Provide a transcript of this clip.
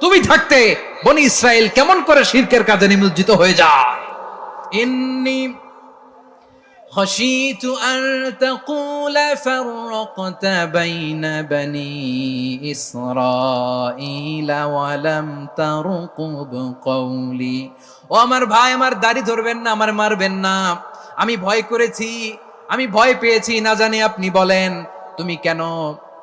তুমি থাকতে বনি ইসরায়েল কেমন করে শিরকের কাজে নিমজ্জিত হয়ে যায় ইন্নি خشيت أن تقول فرقت بين بني إسرائيل ولم ترقب قولي ও আমার ভাই আমার দাড়ি ধরবেন না আমার মারবেন না আমি ভয় করেছি আমি ভয় পেয়েছি না জানি আপনি বলেন তুমি কেন